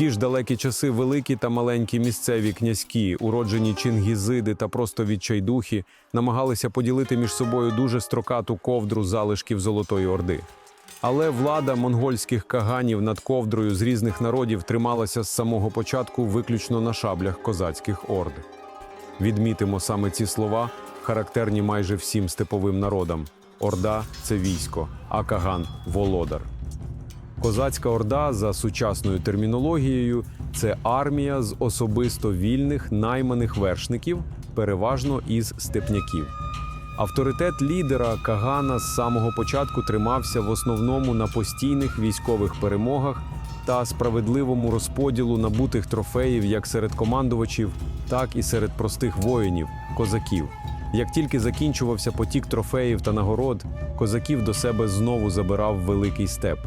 ті ж далекі часи великі та маленькі місцеві князькі, уроджені чингізиди та просто відчайдухи, намагалися поділити між собою дуже строкату ковдру залишків Золотої Орди. Але влада монгольських каганів над ковдрою з різних народів трималася з самого початку виключно на шаблях козацьких орд. Відмітимо саме ці слова, характерні майже всім степовим народам. Орда це військо, а каган володар. Козацька орда за сучасною термінологією це армія з особисто вільних найманих вершників, переважно із степняків. Авторитет лідера Кагана з самого початку тримався в основному на постійних військових перемогах та справедливому розподілу набутих трофеїв як серед командувачів, так і серед простих воїнів, козаків. Як тільки закінчувався потік трофеїв та нагород, козаків до себе знову забирав великий степ.